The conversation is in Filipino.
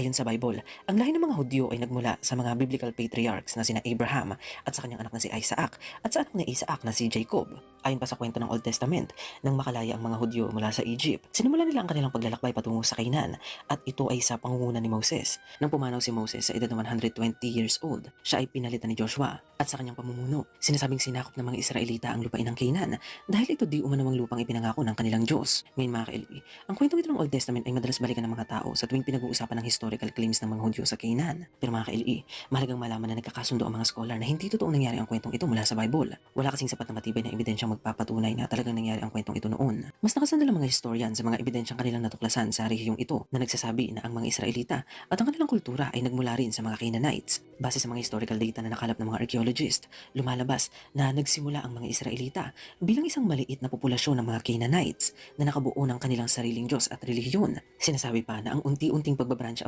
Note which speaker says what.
Speaker 1: Ayon sa Bible, ang lahi ng mga Hudyo ay nagmula sa mga biblical patriarchs na sina Abraham at sa kanyang anak na si Isaac at sa anak ni Isaac na si Jacob. Ayon pa sa kwento ng Old Testament, nang makalaya ang mga Hudyo mula sa Egypt, sinimulan nila ang kanilang paglalakbay patungo sa Canaan at ito ay sa pangunguna ni Moses. Nang pumanaw si Moses sa edad na 120 years old, siya ay pinalitan ni Joshua at sa kanyang pamumuno, sinasabing sinakop ng mga Israelita ang lupain ng Canaan dahil ito di umanawang lupang ipinangako ng kanilang Diyos. Ngayon mga ka-LB, ang kwentong ito ng Old Testament ay madalas balikan ng mga tao sa tuwing pinag-uusapan ng historical claims ng mga Hudyo sa Canaan. Pero mga ka-LE, mahalagang malaman na nagkakasundo ang mga scholar na hindi totoong nangyari ang kwentong ito mula sa Bible. Wala kasing sapat na matibay na magpapatunay na talagang nangyari ang kwentong ito noon. Mas nakasandal ang mga historian sa mga ebidensyang kanilang natuklasan sa rehiyong ito na nagsasabi na ang mga Israelita at ang kanilang kultura ay nagmula rin sa mga Canaanites. Base sa mga historical data na nakalap ng mga archaeologist, lumalabas na nagsimula ang mga Israelita bilang isang maliit na populasyon ng mga Canaanites na nakabuo ng kanilang sariling Diyos at relihiyon. Sinasabi pa na ang unti-unting pagbabranch